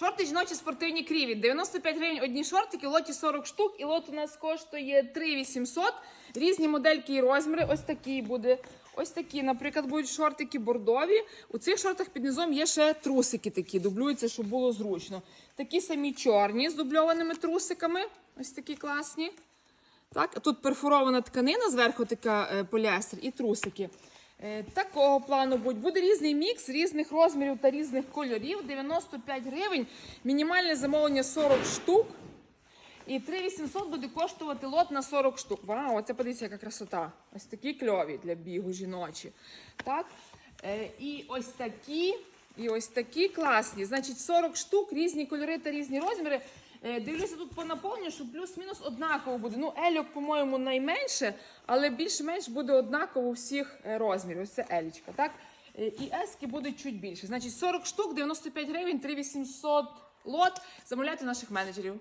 Шорти жіночі спортивні кріві. 95 гривень одні шортики, лоті 40 штук, і лот у нас коштує 3800. Різні модельки і розміри. Ось такі буде. Ось такі, наприклад, будуть шортики бордові. У цих шортах під низом є ще трусики такі, дублюються, щоб було зручно. Такі самі чорні з дубльованими трусиками. Ось такі класні. Так, тут перфорована тканина, зверху така е, поліестер і трусики. Е, такого плану будь. Буде різний мікс різних розмірів та різних кольорів. 95 гривень, мінімальне замовлення 40 штук. І 3800 буде коштувати лот на 40 штук. Вау, оце подивіться, яка красота. Ось такі кльові для бігу жіночі. Так? Е, і ось такі, і ось такі класні. Значить, 40 штук, різні кольори та різні розміри. Е, дивлюся тут по наповненню, що плюс-мінус однаково буде. Ну, ельок, по-моєму, найменше, але більш-менш буде однаково у всіх е, розмірів. Ось це елічка, так? Е, І ески будуть чуть більше. Значить, 40 штук, 95 гривень, 3800 лот. Замовляйте наших менеджерів.